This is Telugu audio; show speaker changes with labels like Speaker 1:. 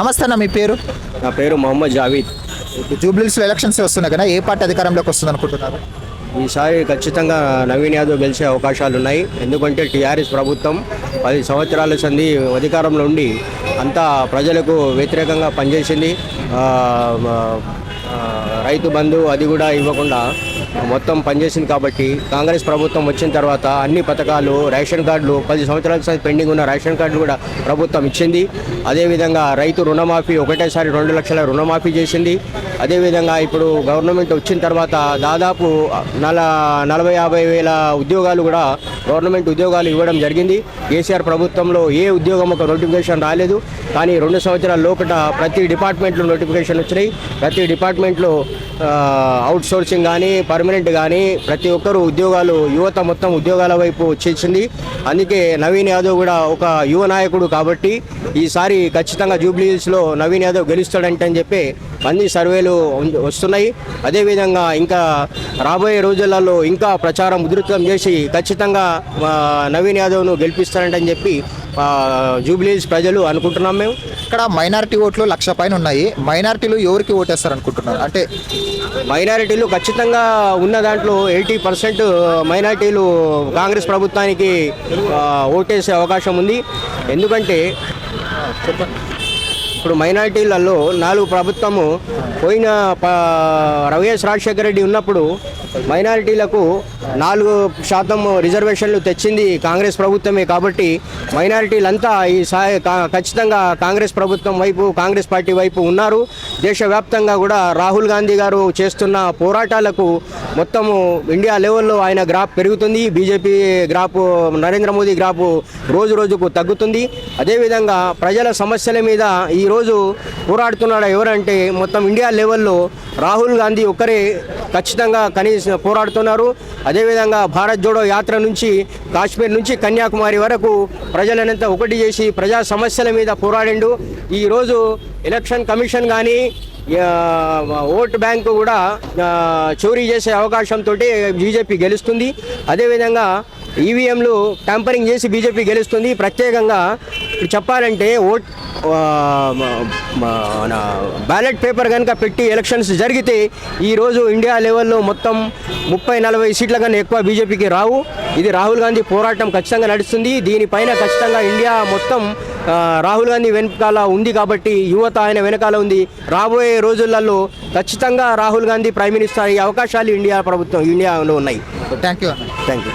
Speaker 1: నమస్తే అన్న మీ పేరు?
Speaker 2: నా పేరు మొహమ్మద్ జావీద్.
Speaker 1: జూబ్లీస్లో ఎలక్షన్స్ వస్తున్నాయి కదా ఏ పార్టీ అధికారంలోకి వస్తుంది అనుకుంటున్నారు?
Speaker 2: ఈసారి ఖచ్చితంగా నవీన్ యాదవ్ గెలిచే అవకాశాలు ఉన్నాయి ఎందుకంటే టీఆర్ఎస్ ప్రభుత్వం పది సంవత్సరాల సంది అధికారంలో ఉండి అంతా ప్రజలకు వ్యతిరేకంగా పనిచేసింది. రైతు బంధు అది కూడా ఇవ్వకుండా మొత్తం పనిచేసింది కాబట్టి కాంగ్రెస్ ప్రభుత్వం వచ్చిన తర్వాత అన్ని పథకాలు రేషన్ కార్డులు పది సంవత్సరాల సంది పెండింగ్ ఉన్న రేషన్ కార్డులు కూడా ప్రభుత్వం ఇచ్చింది. అదేవిధంగా రైతు రుణమాఫీ ఒకటేసారి రెండు లక్షల రుణమాఫీ చేసింది. అదేవిధంగా ఇప్పుడు గవర్నమెంట్ వచ్చిన తర్వాత దాదాపు నల నలభై యాభై వేల ఉద్యోగాలు కూడా గవర్నమెంట్ ఉద్యోగాలు ఇవ్వడం జరిగింది. కేసీఆర్ ప్రభుత్వంలో ఏ ఉద్యోగం ఒక నోటిఫికేషన్ రాలేదు. కానీ రెండు సంవత్సరాల లోపల ప్రతి డిపార్ట్మెంట్లో నోటిఫికేషన్ వచ్చినాయి. ప్రతి డిపార్ట్మెంట్లో అవుట్ సోర్సింగ్ కానీ పర్మనెంట్ కానీ ప్రతి ఒక్కరు ఉద్యోగాలు యువత మొత్తం ఉద్యోగాల వైపు వచ్చేసింది. అందుకే నవీన్ యాదవ్ కూడా ఒక యువ నాయకుడు కాబట్టి ఈసారి ఖచ్చితంగా జూబ్లీహిల్స్లో నవీన్ యాదవ్ గెలుస్తాడంటే అని చెప్పి అన్ని సర్వేలు ఉం- వస్తున్నాయి. అదేవిధంగా ఇంకా రాబోయే రోజులలో ఇంకా ప్రచారం ఉధృతం చేసి ఖచ్చితంగా నవీన్ యాదవ్ను గెలిపిస్తారంటని చెప్పి ఆ, జూబ్లీ హిల్స్ ప్రజలు అనుకుంటున్నాం మేము.
Speaker 1: ఇక్కడ మైనారిటీ ఓట్లు లక్ష పైన ఉన్నాయి. మైనారిటీలు ఎవరికి ఓటేస్తారు అనుకుంటున్నారు అంటే
Speaker 2: మైనారిటీలు ఖచ్చితంగా ఉన్న దాంట్లో ఎయిటీ పర్సెంట్ మైనారిటీలు కాంగ్రెస్ ప్రభుత్వానికి ఓటేసే అవకాశం ఉంది. ఎందుకంటే ఇప్పుడు మైనారిటీలలో నాలుగు ప్రభుత్వము పోయిన ప రాజశేఖర రెడ్డి ఉన్నప్పుడు మైనారిటీలకు నాలుగు శాతం రిజర్వేషన్లు తెచ్చింది కాంగ్రెస్ ప్రభుత్వమే కాబట్టి మైనారిటీలంతా ఈ సా ఖచ్చితంగా కాంగ్రెస్ ప్రభుత్వం వైపు కాంగ్రెస్ పార్టీ వైపు ఉన్నారు. దేశవ్యాప్తంగా కూడా రాహుల్ గాంధీ గారు చేస్తున్న పోరాటాలకు మొత్తము ఇండియా లెవెల్లో ఆయన గ్రాఫ్ పెరుగుతుంది. BJP graph Narendra Modi graph రోజు రోజుకు తగ్గుతుంది. అదేవిధంగా ప్రజల సమస్యల మీద ఈరోజు పోరాడుతున్నాడు ఎవరంటే మొత్తం ఇండియా లెవెల్లో రాహుల్ గాంధీ ఒక్కరే ఖచ్చితంగా కనీసం పోరాడుతున్నారు. అదే అదేవిధంగా భారత్ జోడో యాత్ర నుంచి కాశ్మీర్ నుంచి కన్యాకుమారి వరకు ప్రజలనంతా ఒకటి చేసి ప్రజా సమస్యల మీద పోరాడిండు. ఈరోజు ఎలక్షన్ కమిషన్ కానీ ఓట్ బ్యాంకు కూడా చోరీ చేసే అవకాశంతో బీజేపీ గెలుస్తుంది. అదేవిధంగా ఈవీఎంలు ట్యాంపరింగ్ చేసి బీజేపీ గెలుస్తుంది. ప్రత్యేకంగా ఇప్పుడు చెప్పాలంటే ఓట్ బ్యాలెట్ పేపర్ కనుక పెట్టి ఎలక్షన్స్ జరిగితే ఈరోజు ఇండియా లెవెల్లో మొత్తం ముప్పై నలభై సీట్ల కన్నా ఎక్కువ బీజేపీకి రావు. ఇది రాహుల్ గాంధీ పోరాటం ఖచ్చితంగా నడుస్తుంది. దీనిపైన ఖచ్చితంగా ఇండియా మొత్తం రాహుల్ గాంధీ వెనకాల ఉంది కాబట్టి యువత ఆయన వెనకాల ఉంది. రాబోయే రోజులలో ఖచ్చితంగా రాహుల్ గాంధీ ప్రైమ్ మినిస్టర్ అయ్యే అవకాశాలు ఇండియా ప్రభుత్వం ఇండియాలో ఉన్నాయి.
Speaker 1: Thank you
Speaker 2: thank you